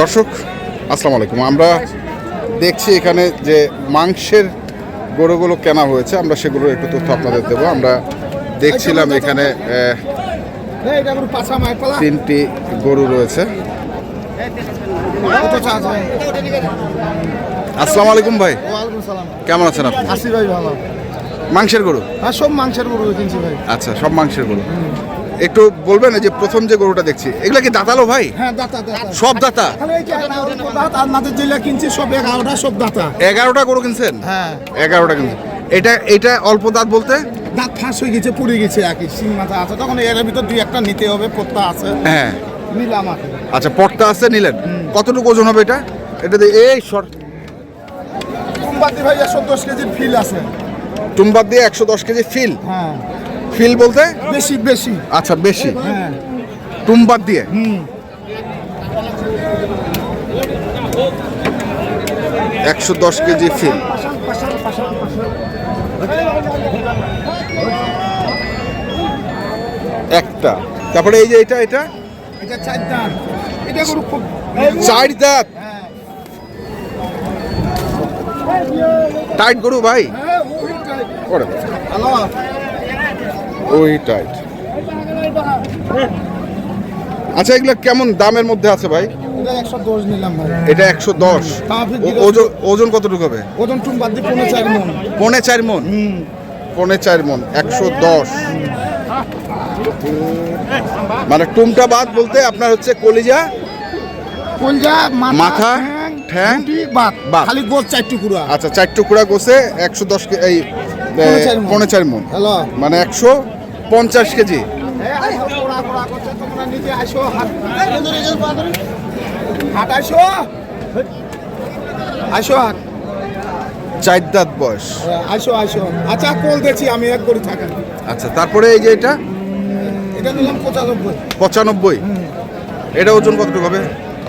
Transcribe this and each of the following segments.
দর্শক আসসালামু আলাইকুম। আমরা দেখছি এখানে যে মাংসের গরুগুলো কেনা হয়েছে আমরা সেগুলোর একটু তথ্য আপনাদের দেবো। আমরা দেখছিলাম এখানে তিনটি গরু রয়েছে। আসসালামু আলাইকুম ভাই। কেমন আছেন আপনি? ভাই ভালো। মাংসের গরু? হ্যাঁ সব মাংসের গরু কিনছি ভাই। আচ্ছা সব মাংসের গরু। একটু বলবেন যে প্রথম যে গরুটা দেখছি এগুলা কি দাঁতালো ভাই? হ্যাঁ দাতা সব দাতা? নাদের জেলা কিনছি সব এগারোটা সব দাতা। এগারোটা গরু কিনছেন? হ্যাঁ। এগারোটা কিনছেন। এটা এটা অল্প দাঁত বলতে? দাঁত ফাঁস হয়ে গেছে পুড়ে গেছে আর কি সিং মাথা আছে। তখন এর ভিতর দুই একটা নিতে হবে পত্তা আছে। হ্যাঁ। নিলাম আচ্ছা পটটা আছে নিলেন? কতটুকু ওজন হবে এটা? এটা দিয়ে এই শর্ট কুম্বাতি ভাই একশো দশ কেজির ফিল আছে। টুম্বার দিয়ে একশো দশ কেজি ফিল? হ্যাঁ। ফিল বলতে? বেশি বেশি। আচ্ছা বেশি। হ্যাঁ। টুম্বার দিয়ে? হুম। একশো দশ কেজি ফিল। একটা। তারপরে এই যে এটা এটা? চার দাঁত। হ্যাঁ। টাইট গরু ভাই? হ্যাঁ। ওরে ওই টাইট আচ্ছা এগুলো কেমন দামের মধ্যে আছে ভাই? এটা একশো দশ ওজন কতটুকু হবে? ওজন বাদ পনেরো চার মন। পৌনে চার মন? পৌনে চার মন একশো দশ। মানে টুমটা বাদ বলতে আপনার হচ্ছে কলিজা কলিজা মাথা, ঠ্যাং, বাত। খালি গোল চার টুকরা। আচ্ছা চার টুকরা গোছে একশো দশ কে- এই পৌনে চার মন। মানে একশো পঞ্চাশ কেজি। চার দাঁত বয়স। আসো আসো আচ্ছা কল দেখছি আমি এক করে থাকেন। আচ্ছা তারপরে এই যে এটা? এটা নিলাম পঁচানব্বই। পঁচানব্বই? এটা ওজন কতটুকু হবে?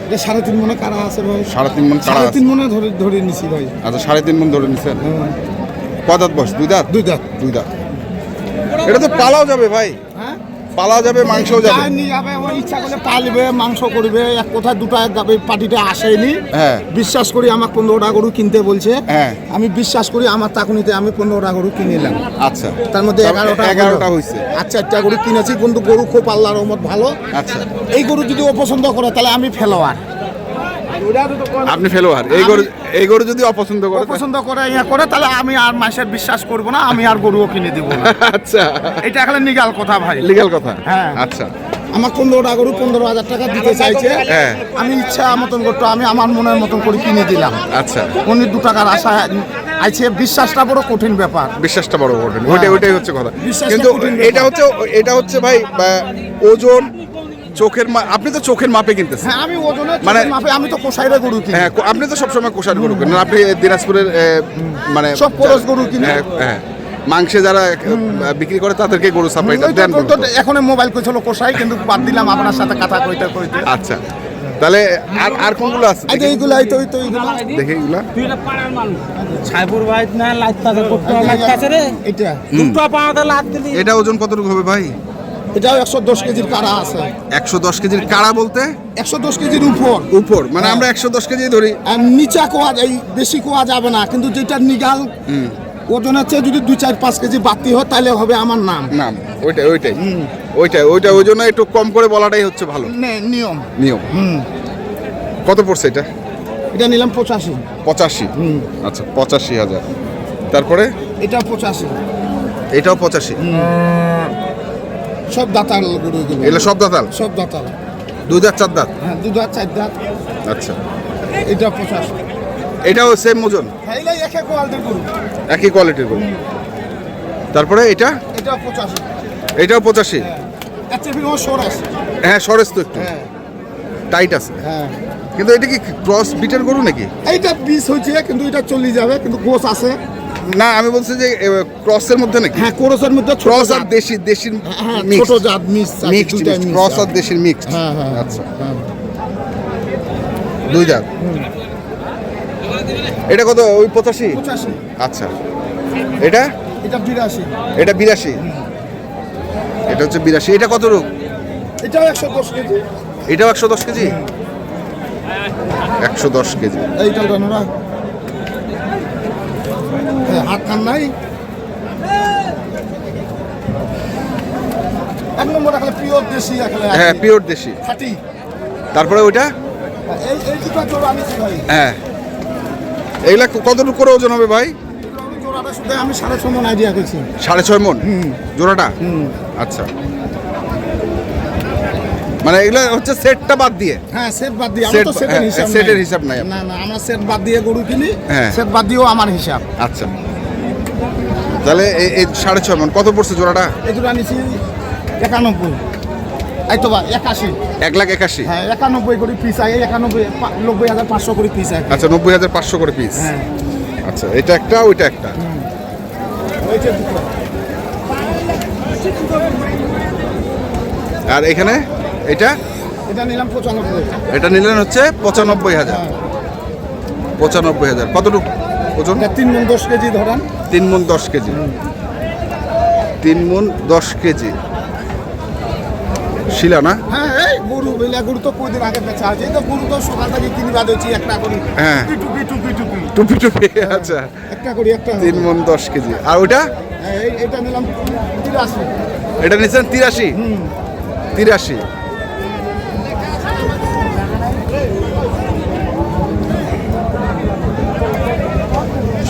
এটা সাড়ে তিন মনে কারা আছে ভাই। সাড়ে তিন মন সাড়ে তিন মনে ধরে ধরে নিছি ভাই। আচ্ছা সাড়ে তিন মন ধরে নিচ্ছেন হ্যাঁ। ক দাঁত বয়স? দুই দাঁত? দুই দাঁত। দুই দাঁত। এটা তো পালাও যাবে ভাই। হ্যাঁ? পালা যাবে মাংস যাবে। নিয়ে যাবে ওই ইচ্ছা করলে পালবে মাংস করবে এক কোথায় দুটো যাবে পার্টিটা আসেনি। হ্যাঁ। বিশ্বাস করি আমার পনেরোটা গরু কিনতে বলছে। হ্যাঁ। আমি বিশ্বাস করি আমার তাকুনিতে আমি পনেরোটা গরু কিনে নিলাম আচ্ছা। তার মধ্যে এগারোটা এগারোটা হয়েছে আর চারটা গরু কিনেছি কিন্তু গরু খুব আল্লাহর রহমত ভালো। আচ্ছা। এই গরু যদি অপছন্দ করে তাহলে আমি ফেলোয়ার। আপনি ফেলোয়ার। এই গরু এই গরু যদি অপছন্দ করে অপছন্দ করে ইয়া করে তাহলে আমি আর মাসের বিশ্বাস করব না আমি আর গরুও কিনে দিব আচ্ছা। এটা এখন নিগাল কথা ভাই। লিগাল কথা? হ্যাঁ। আচ্ছা। আমার পনেরোটা গরু পনেরো হাজার টাকা দিতে চাইছে। হ্যাঁ। আমি ইচ্ছা মতন করতো আমি আমার মনের মতন করে কিনে দিলাম। আচ্ছা। উনি দু টাকার আশা আছে বিশ্বাসটা বড় কঠিন ব্যাপার। বিশ্বাসটা বড় কঠিন। ওইটাই ওইটাই হচ্ছে কথা। কিন্তু এটা হচ্ছে এটা হচ্ছে ভাই ওজন চোখের মা আপনি তো চোখের মাপে কিনতেছেন। হ্যাঁ আমি ওজনে মানে- মাপে আমি তো কোষাইরে গরু কিনি। হ্যাঁ আপনি তো সবসময় কোষার গরু কিনেন। আপনি দিনাজপুরের মানে সব খরচ গরু কিনে। হ্যাঁ, হ্যাঁ। মাংসে যারা বিক্রি করে তাদেরকে গরু সাপ্লাইটা দেন এখন মোবাইল কইছিল কোষাই কিন্তু বাদ দিলাম আপনার সাথে কথা কইতে কইতে। আচ্ছা। তাহলে আর আর কোনগুলো আছে? আচ্ছা এইগুলো এই তো এই তো এইগুলো। দেখে এগুলা তুই এটা পাড়ার মানুষ। সাইপুর ভাই না লাগতাছে করতে লাগতাছে রে। এটা দুটো পাওয়াতে লাগ দিলি। এটা ওজন কতটুকু হবে ভাই? এটাও একশো দশ কেজির কারা আছে। একশো দশ কেজির কাড়া বলতে? একশো দশ কেজির উপর। উপর মানে হ্যাঁ। আমরা একশো দশ কেজি ধরি। আর নিচা কোয়া এই বেশি কোয়া যাবে না কিন্তু যেটা নিগাল ওজনের চেয়ে যদি দুই চার পাঁচ কেজি বাড়তি হয় তাহলে হবে আমার নাম। নাম ওইটাই ওইটাই। ওইটাই ওইটা ওই জন্য একটু কম করে বলাটাই হচ্ছে ভালো। নিয়ম। নিয়ম। হুম। কত পড়ছে এটা? এটা নিলাম পঁচাশি। পঁচাশি? আচ্ছা পঁচাশি হাজার। তারপরে? এটা পঁচাশি। এটাও পঁচাশি। সব দাতাল গরু এগুলো। এগুলো সব দাঁতাল? সব দাতাল। দুই দাঁত চার দাঁত? হ্যাঁ দু দাঁত চার দাঁত। আচ্ছা। এটা পঁচাশি। এটাও সেম ওজন? হ্যাঁ একই কোয়ালিটির গরু। একই কোয়ালিটির গরু। তারপরে এটা? এটা পঁচাশি। এটাও পঁচাশি? আচ্ছা বিনিময় হ্যাঁ সরেস তো একটু। হ্যাঁ। টাইট আছে। হ্যাঁ। কিন্তু এটা কি ক্রস বিটের গরু নাকি? এইটা বিষ হয়েছে কিন্তু এটা চলে যাবে কিন্তু গোস আছে। না আমি বলছি যে ক্রসের মধ্যে নাকি? হ্যাঁ কোরসের মধ্যে ক্রস আর জাত। দেশি দেশির হ্যাঁ মিক্স ছোট জাত মিক্স ক্রস আর দেশির মিক্সড হ্যাঁ হ্যাঁ আচ্ছা। হ্যাঁ। দুই দাঁত এটা কত? ওই পঁচাশি? আচ্ছা। এটা? এটা বিরাশি। এটা বিরাশি? এটা হচ্ছে বিরাশি। এটা কত রূপ? এটাও একশো দশ কেজি। এটাও একশো দশ কেজি? একশো দশ কেজি। এইটা নোরা হাত খান নাই? এক নম্বর রাখলে পিওর দেশি হ্যাঁ পিওর দেশি। খাটি। তারপরে ওইটা? এই এই দুটো জোড়া আনিছি ভাই। হ্যাঁ। এইগুলা কতটুকু করে ওজন হবে ভাই? আমি আমি সাড়ে ছ মন আইডিয়া করছি। সাড়ে ছয় মন? জোড়াটা? আচ্ছা। মানে এগুলো হচ্ছে সেটটা বাদ দিয়ে। হ্যাঁ সেট বাদ দিয়ে। আমার তো সেটের হ্যাঁ, হিসাব সেটের হিসাব নাই। না না আমরা সেট বাদ দিয়ে গরু কিনি হ্যাঁ। সেট বাদ দিয়েও আমার হিসাব। আচ্ছা। তাহলে এই- সাড়ে ছয় মন। কত পড়ছে জোড়াটা? এই দুটো আনিছি একানব্বই। এই তো একাশি। এক লাখ একাশি। হ্যাঁ একানব্বই করে পিস আয় একানব্বই নব্বই হাজার পাঁচশো করে পিস আয়। আচ্ছা নব্বই হাজার পাঁচশো করে পিস হ্যাঁ। আচ্ছা এটা একটা ওইটা একটা। আর এখানে? এটা? এটা নিলাম পঁচানব্বই এটা নিলেন হচ্ছে পঁচানব্বই হাজার। পঁচানব্বই হাজার। কতটুকু ওজন? এটা তিন মন দশ কেজি ধরেন। তিন মন দশ কেজি। তিন মন দশ কেজি। শিলা না? হ্যাঁ এই গরু বেলা গরু তো কদিন আগে বেচা আছে। তো গরু তো সকাল থেকে কিনবা দিচ্ছি একটা করি। হ্যাঁ। টুপি টুপি টুপি টুপি। টুপি আচ্ছা। একটা করি একটা তিন মন দশ কেজি। আর ওইটা? হ্যাঁ, এই- এটা নিলাম তিরাশি। এটা নিচ্ছেন তিরাশি? তিরাশি।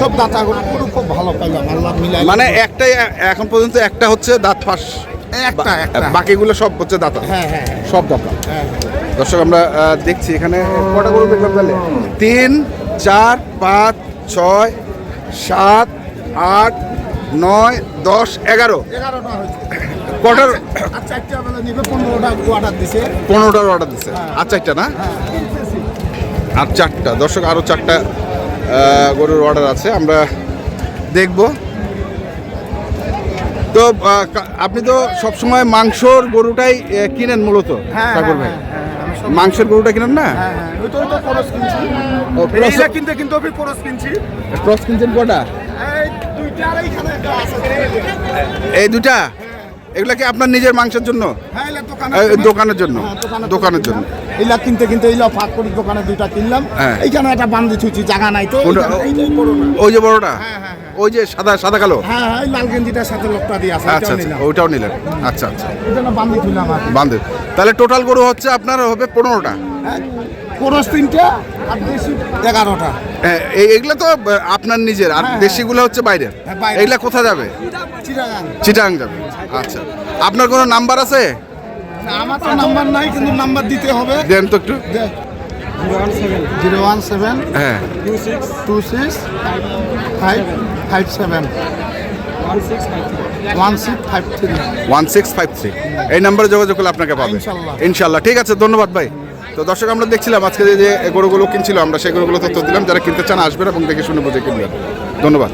সব দাতা গরু গরু খুব ভালো পাইলাম আল্লাহ মিলাই মানে একটাই এখন পর্যন্ত একটা হচ্ছে দাঁত ফাঁস। একটা একটা। বাকিগুলো সব হচ্ছে দাঁতা হ্যাঁ হ্যাঁ সব দাঁতা হ্যাঁ দর্শক আমরা দেখছি এখানে কটা গরু দেখলাম তাহলে? তিন চার পাঁচ ছয় সাত আট নয় দশ এগারো। কটার? আর চারটা পনেরোটা অর্ডার দিছে। পনেরোটার দিচ্ছে আর চারটা না? আর চারটা। দর্শক আরও চারটা গরুর অর্ডার আছে আমরা দেখব। তো আপনি তো সবসময় মাংসর গরুটাই কিনেন মূলত হ্যাঁ, ভাই? হ্যাঁ, হ্যাঁ, আমি সব- মাংসের গরুটা কিনেন না? হ্যাঁ হ্যাঁ কিনতে কিন্তু আমি কিনছি। ক্রস কিনছেন কটা? দুইটা এই দুটা এগুলা কি আপনার নিজের মাংসের জন্য? হ্যাঁ দোকানে দোকানের জন্য। হ্যাঁ, দোকানের জন্য। এইলা কিনতে কিনতে এইলা ফাঁক করি দোকানে দুইটা কিনলাম। হ্যাঁ। এইখানে একটা বান্ধি ছুচি জায়গা নাই তো ওই যে বড়টা? হ্যাঁ, হ্যাঁ, ওই যে সাদা সাদা কালো? হ্যাঁ হ্যাঁ লাল গেঞ্জিটার সাথে লোকটা দিয়ে আছে আচ্ছা আচ্ছা ওইটাও নিলেন। আচ্ছা আচ্ছা। তুললাম আর কি। তাহলে টোটাল গরু হচ্ছে আপনার হবে পনেরোটা। হ্যাঁ, খরচ তিনটা আর দেশি এগারোটা। হ্যাঁ, এই- এগুলো তো আপনার নিজের আর হ্যাঁ, দেশিগুলো হচ্ছে বাইরের। হ্যাঁ। এগুলা কোথায় যাবে? চিটাং যাবে। আচ্ছা। আপনার কোনো নাম্বার আছে? আমার তো নাম্বার নাই কিন্তু নাম্বার দিতে হবে। দেন তো একটু। Zero one seven. হ্যাঁ। Two six five five seven. One six five three. One six five three. এই নাম্বারে যোগাযোগ করলে আপনাকে পাবে। ইনশাল্লাহ। ঠিক আছে ধন্যবাদ ভাই। তো দর্শক, আমরা দেখছিলাম আজকে যে- গরুগুলো কিনছিল, আমরা সেই গরুগুলো তথ্য দিলাম। যারা কিনতে চান, আসবেন এবং দেখে শুনে বুঝে কিনবেন। ধন্যবাদ।